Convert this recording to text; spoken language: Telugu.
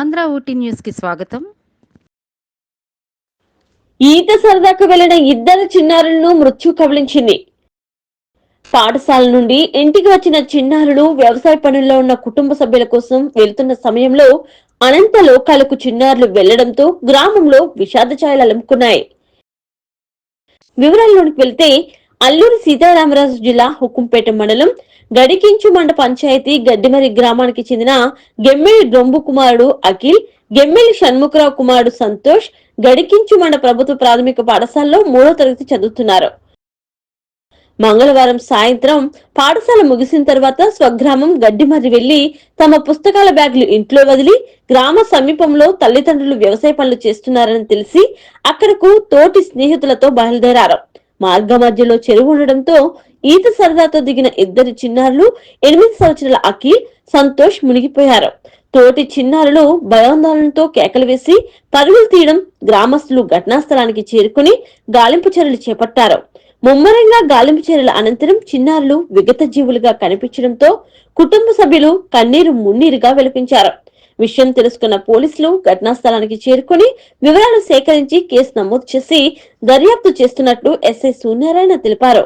ఆంధ్ర ఊటీ న్యూస్కి స్వాగతం. ఈత సరదాకు వెళ్ళిన ఇద్దరు చిన్నారులను మృత్యు కబలించింది పాఠశాల నుండి ఇంటికి వచ్చిన చిన్నారులు వ్యవసాయ పనుల్లో ఉన్న కుటుంబ సభ్యుల కోసం వెళ్తున్న సమయంలో అనంత లోకాలకు చిన్నారులు వెళ్ళడంతో గ్రామంలో విషాద ఛాయలు అలుముకున్నాయి. వివరాల్లోనికి వెళ్తే అల్లూరి సీతారామరాజు జిల్లా హుకుంపేట మండలం గడికించు మండ పంచాయతీ గడ్డిమరి గ్రామానికి చెందిన గెమ్మిడి డొంబు కుమారుడు అఖిల్ గెమ్మిలి షణ్ముఖరావు కుమారుడు సంతోష్ గడికించు మండ ప్రభుత్వ ప్రాథమిక పాఠశాలలో మూడో తరగతి చదువుతున్నారు. మంగళవారం సాయంత్రం పాఠశాల ముగిసిన తర్వాత స్వగ్రామం గడ్డిమర్రి వెళ్ళి తమ పుస్తకాల బ్యాగులు ఇంట్లో వదిలి గ్రామ సమీపంలో తల్లిదండ్రులు వ్యవసాయ పనులు చేస్తున్నారని తెలిసి అక్కడకు తోటి స్నేహితులతో బయలుదేరారు. మార్గ మధ్యలో చెరువు ఉండడంతో ఈత సరదాతో దిగిన ఇద్దరు చిన్నారులు ఎనిమిది సంవత్సరాల అఖి సంతోష్ మునిగిపోయారు. తోటి చిన్నారులు భయాందోళనతో కేకలు వేసి పరుగులు తీయడం గ్రామస్తులు ఘటనా స్థలానికి చేరుకుని గాలింపు చర్యలు చేపట్టారు. ముమ్మరంగా గాలింపు చర్యల అనంతరం చిన్నారులు విగత జీవులుగా కనిపించడంతో కుటుంబ సభ్యులు కన్నీరు మున్నీరుగా వెలిపించారు. విషయం తెలుసుకున్న పోలీసులు ఘటనా స్థలానికి చేరుకుని వివరాలు సేకరించి కేసు నమోదు చేసి దర్యాప్తు చేస్తున్నట్లు ఎస్ఐ సూర్యనారాయణ తెలిపారు.